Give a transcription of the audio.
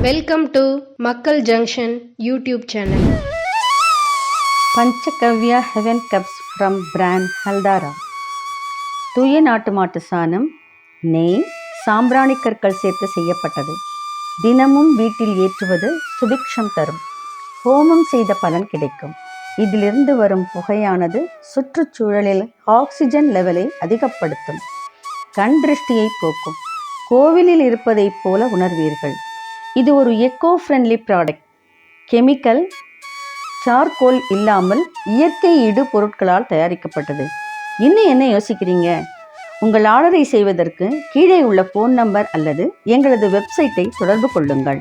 Welcome to Makkal junction YouTube channel panchagavya heaven cups from brand Haldhara தூய நாட்டு மாட்டு சாணம் நெய் சாம்பிராணி கற்கள் சேர்த்து செய்யப்பட்டது. தினமும் வீட்டில் ஏற்றுவது சுபிக்ஷம் தரும். ஹோமம் செய்த பலன் கிடைக்கும். இதிலிருந்து வரும் புகையானது சுற்றுச்சூழலில் ஆக்சிஜன் லெவலை அதிகப்படுத்தும். கண் திருஷ்டியை போக்கும். கோவிலில் இருப்பதைப் போல உணர்வீர்கள். இது ஒரு eco friendly product chemical charcoal இல்லாமல் இயற்கை இடு பொருட்களால் தயாரிக்கப்பட்டது. இன்னும் என்ன யோசிக்கிறீங்க? உங்கள் ஆர்டரை செய்வதற்கு கீழே உள்ள ஃபோன் நம்பர் அல்லது எங்களது வெப்சைட்டை தொடர்பு கொள்ளுங்கள்.